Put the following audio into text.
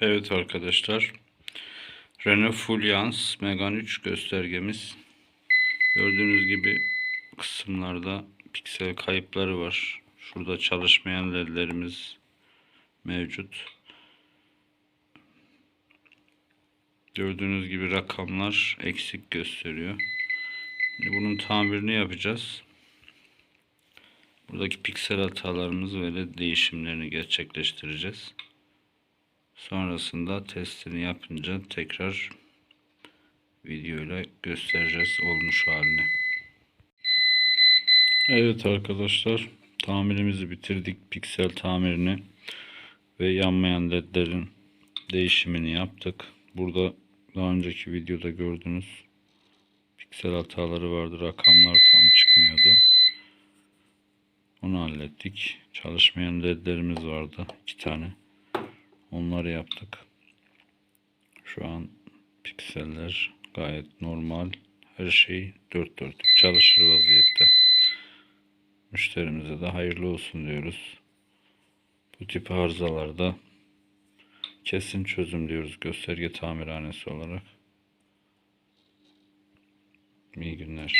Evet arkadaşlar. Renault Fluence Megane 3 göstergemiz. Gördüğünüz gibi kısımlarda piksel kayıpları var. Şurada çalışmayan ledlerimiz mevcut. Gördüğünüz gibi rakamlar eksik gösteriyor. Bunun tamirini yapacağız. Buradaki piksel hatalarımız ve led değişimlerini gerçekleştireceğiz. Sonrasında testini yapınca tekrar videoyla göstereceğiz olmuş halini. Evet arkadaşlar tamirimizi bitirdik. Piksel tamirini ve yanmayan ledlerin değişimini yaptık. Burada daha önceki videoda gördüğünüz piksel hataları vardı. Rakamlar tam çıkmıyordu. Onu hallettik. Çalışmayan ledlerimiz vardı. iki tane. Onları yaptık. Şu an pikseller gayet normal. Her şey dört dörtlük çalışır vaziyette. Müşterimize de hayırlı olsun diyoruz. Bu tip arızalarda kesin çözüm diyoruz gösterge tamirhanesi olarak. İyi günler.